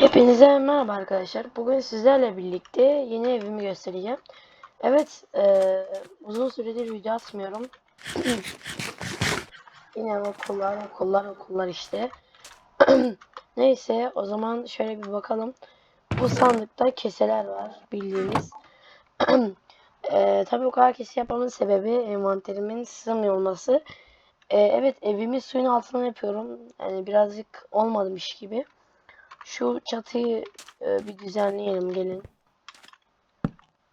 Hepinize merhaba arkadaşlar. Bugün sizlerle birlikte yeni evimi göstereceğim. Evet, eee, uzun süredir video atmıyorum. Yine okullar, okullar, okullar işte. Neyse, o zaman şöyle bir bakalım. Bu sandıkta keseler var, bildiğiniz. Eee tabii bu kadar kese yapmamın sebebi envanterimin sığmıyor olması. Eee, evet, evimi suyun altına yapıyorum. Yani birazcık olmamış gibi. Şu çatıyı e, bir düzenleyelim gelin.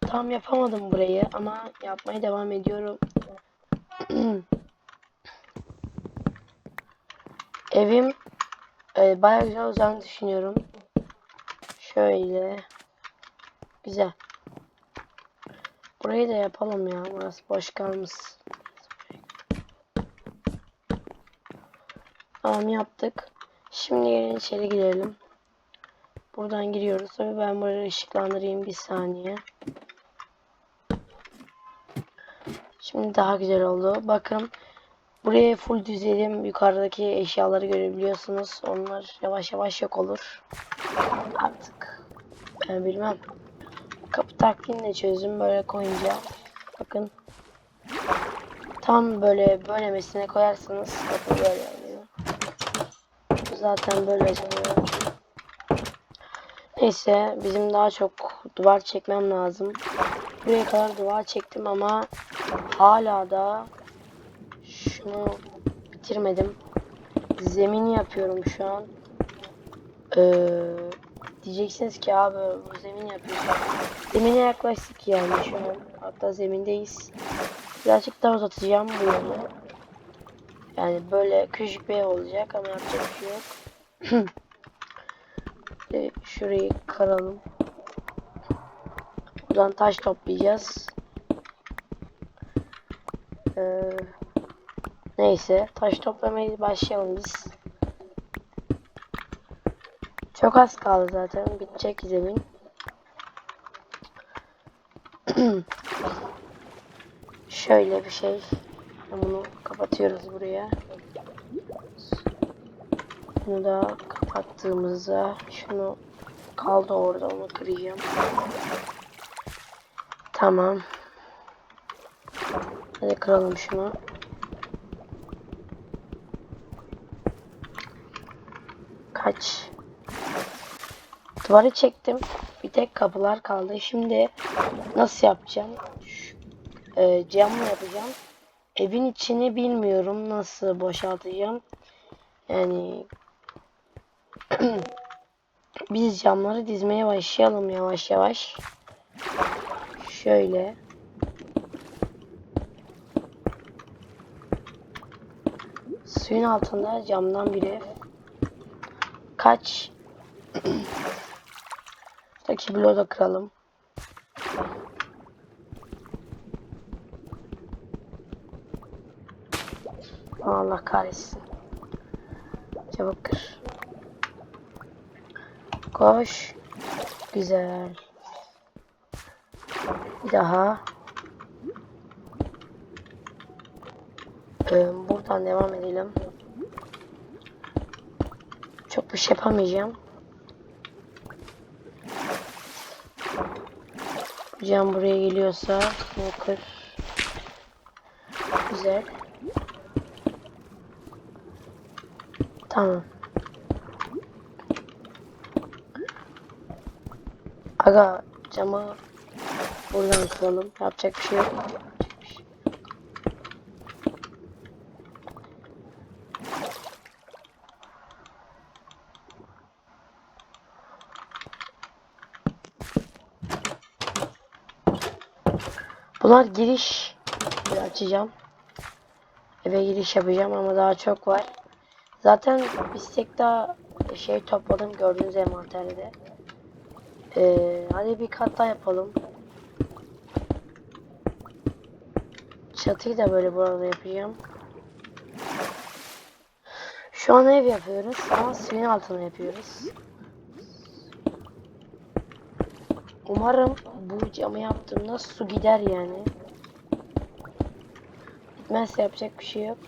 Tam yapamadım burayı ama yapmaya devam ediyorum. Evim e, bayağı güzel olacağını düşünüyorum. Şöyle. Güzel. Burayı da yapalım ya. Burası boş kalmış. Tamam yaptık. Şimdi gelin içeri girelim. Buradan giriyoruz. Tabii ben burayı ışıklandırayım bir saniye. Şimdi daha güzel oldu. Bakın buraya full düzledim. Yukarıdaki eşyaları görebiliyorsunuz. Onlar yavaş yavaş yok olur. Artık ben bilmem. Kapı taktiğini de çözdüm böyle koyunca. Bakın. Tam böyle böylemesine koyarsanız bakın böyle oluyor. Zaten böyle oluyor. Neyse bizim daha çok duvar çekmem lazım. Buraya kadar duvar çektim ama hala da şunu bitirmedim. Zemini yapıyorum şu an. Ee, diyeceksiniz ki abi bu zemin yapıyorsun. Zemine yaklaştık yani şu an. Hatta zemindeyiz. Birazcık daha uzatacağım bu yolu. Yani böyle küçük bir ev olacak ama yapacak bir şey yok. Şimdi şurayı kıralım. Buradan taş toplayacağız. Ee, neyse taş toplamaya başlayalım biz. Çok az kaldı zaten. Bitecek zemin. Şöyle bir şey. Bunu kapatıyoruz buraya. Bunu da kapattığımızda şunu kaldı orada onu kıracağım. Tamam. Hadi kıralım şunu. Kaç. Duvarı çektim. Bir tek kapılar kaldı. Şimdi nasıl yapacağım? Şu, e, camla yapacağım. Evin içini bilmiyorum nasıl boşaltacağım. Yani biz camları dizmeye başlayalım yavaş yavaş. Şöyle. Suyun altında camdan bir ev. Kaç? Buradaki bloğu da kıralım. Allah kahretsin. Çabuk kır. Koş. Güzel. Bir daha. Ee, buradan devam edelim. Çok bir şey yapamayacağım. Cam buraya geliyorsa bunu. Güzel. Tamam. Aga camı buradan kıralım. Yapacak bir şey yok. Bunlar giriş Bir açacağım. Eve giriş yapacağım ama daha çok var. Zaten bir daha şey topladım gördüğünüz envanterde. Ee, hadi bir kat daha yapalım. Çatıyı da böyle burada yapacağım. Şu an ev yapıyoruz ama suyun altına yapıyoruz. Umarım bu camı yaptığımda su gider yani. Gitmezse yapacak bir şey yok.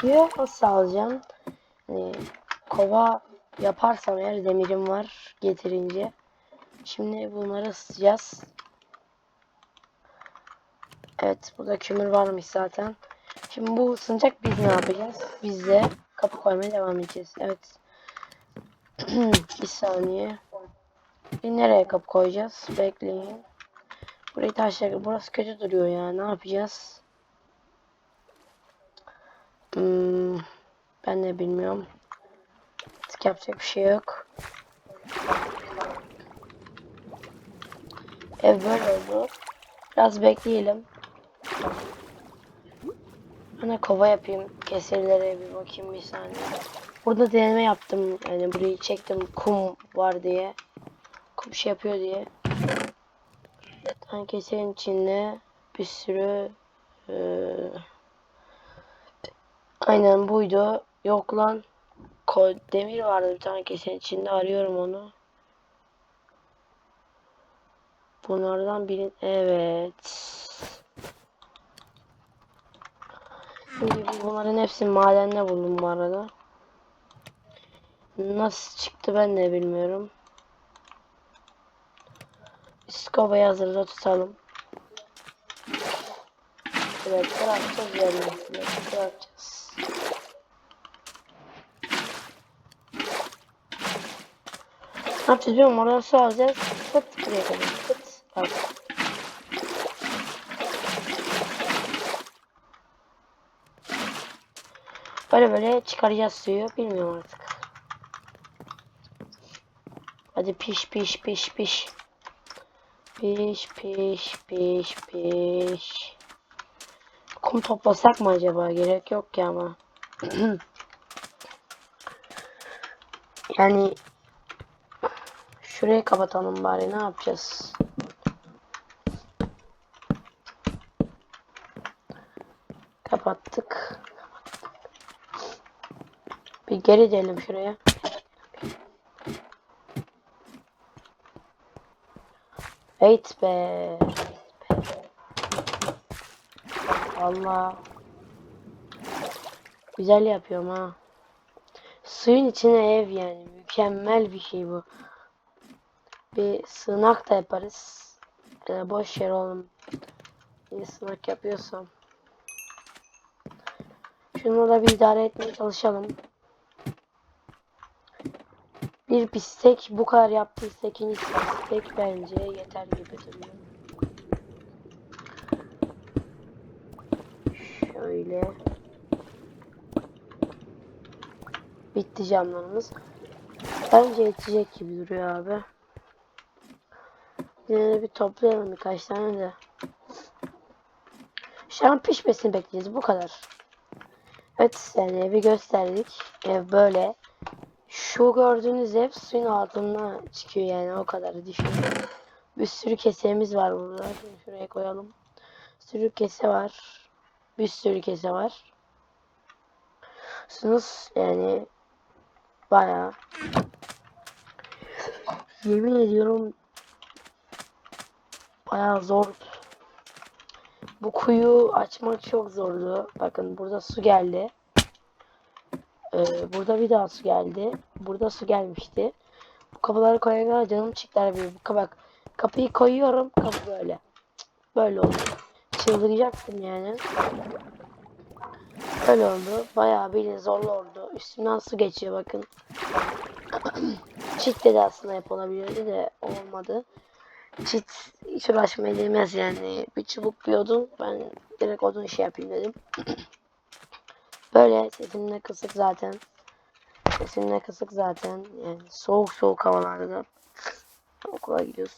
Suyu nasıl alacağım? Hani kova yaparsam eğer demirim var getirince. Şimdi bunları ısıtacağız. Evet burada kömür varmış zaten. Şimdi bu ısınacak biz ne yapacağız? Biz de kapı koymaya devam edeceğiz. Evet. bir saniye. Bir nereye kapı koyacağız? Bekleyin. Burayı taşlar. Burası kötü duruyor ya. Ne yapacağız? Hmm, ben de bilmiyorum. Artık yapacak bir şey yok. Ev böyle oldu. Biraz bekleyelim. Bana kova yapayım. Kesilere bir bakayım bir saniye. Burada deneme yaptım. Yani burayı çektim. Kum var diye. Kum şey yapıyor diye. Zaten keserin içinde bir sürü eee, aynen buydu. Yok lan. Ko demir vardı bir tane keserin içinde. Arıyorum onu. Bunlardan birin evet. Şimdi bunların hepsini madende buldum bu arada. Nasıl çıktı ben de bilmiyorum. Skobayı hazırda tutalım. Evet, bırakacağız yerine. Bırakacağız. Ne yapacağız biliyor musun? Oradan su alacağız. Fıt buraya kadar. Bak. Böyle böyle çıkaracağız suyu. Bilmiyorum artık. Hadi piş piş piş piş. Piş piş piş piş. Kum toplasak mı acaba? Gerek yok ki ama. yani şurayı kapatalım bari. Ne yapacağız? Kapattık. Bir geri dönelim şuraya. Evet be. Allah. Güzel yapıyorum ha. Suyun içine ev yani. Mükemmel bir şey bu. Bir sığınak da yaparız. Ee, boş yer oğlum. Bir sığınak yapıyorsam. Şunu da bir idare etmeye çalışalım. Bir bistek bu kadar yaptıysa ikinci bistek bence yeter gibi duruyor. Şöyle. Bitti camlarımız. Bence yetecek gibi duruyor abi. Yine de bir toplayalım birkaç tane de. Şu an pişmesini bekleyeceğiz. Bu kadar. Evet yani evi gösterdik. Ev böyle. Şu gördüğünüz ev suyun altına çıkıyor yani o kadar düşünün. Bir sürü kesemiz var burada. Şimdi şuraya koyalım. Bir sürü kese var. Bir sürü kese var. Sunuz yani bayağı yemin ediyorum bayağı zor. Bu kuyu açmak çok zordu. Bakın burada su geldi. Ee, burada bir daha su geldi. Burada su gelmişti. Bu kapıları koyana canım çıktılar bir. Bu bak kapıyı koyuyorum. Kapı böyle. Böyle oldu. Çıldıracaktım yani. Böyle oldu. Bayağı bir zorlu oldu. Üstümden su geçiyor bakın. Çit dedi aslında yapılabilirdi de olmadı. Çit hiç uğraşmaya değmez yani. Bir çubuk bir odun. Ben direkt odun şey yapayım dedim. Böyle sesim de kısık zaten. Sesim de kısık zaten. Yani soğuk soğuk havalarda okula gidiyoruz.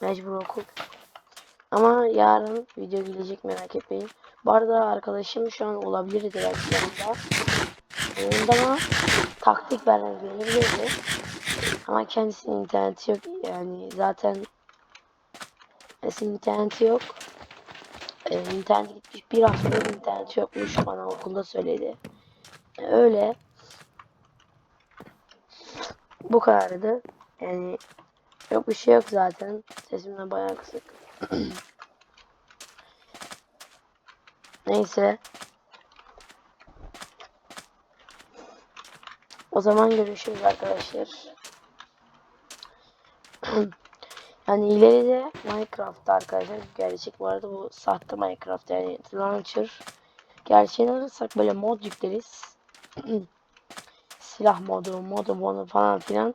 Mecbur okul. Ama yarın video gelecek merak etmeyin. Bu arada arkadaşım şu an olabilirdi belki yanında. Yanında ama taktik vermez gelebilirdi. Ama kendisinin interneti yok. Yani zaten kendisinin interneti yok. Ee, internet gitmiş bir haftadır internet yokmuş bana okulda söyledi. Ee, öyle. Bu kadardı. Yani yok bir şey yok zaten. Sesim de bayağı kısık. Neyse. O zaman görüşürüz arkadaşlar. Yani ileride Minecraft'ta arkadaşlar gerçek bu arada bu sahte Minecraft yani launcher gerçeğini alırsak böyle mod yükleriz. Silah modu, modu modu falan filan.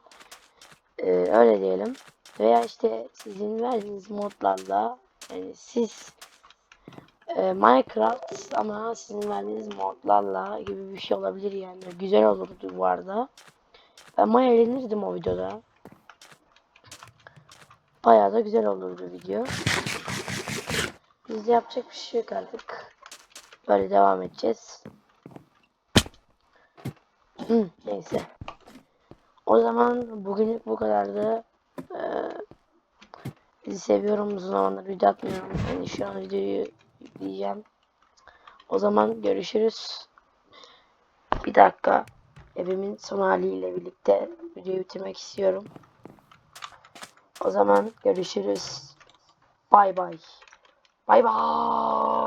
Ee, öyle diyelim. Veya işte sizin verdiğiniz modlarla yani siz e, Minecraft ama sizin verdiğiniz modlarla gibi bir şey olabilir yani. Güzel olurdu bu arada. Ben bayağı eğlenirdim o videoda. Bayağı da güzel olurdu video. Biz yapacak bir şey yok artık. Böyle devam edeceğiz. Hı, neyse. O zaman bugünlük bu kadardı. Ee, sizi seviyorum. Uzun zamandır video atmıyorum. Yani şu an videoyu yükleyeceğim. O zaman görüşürüz. Bir dakika. Evimin son haliyle birlikte videoyu bitirmek istiyorum. O zaman görüşürüz. Bay bay. Bay bay.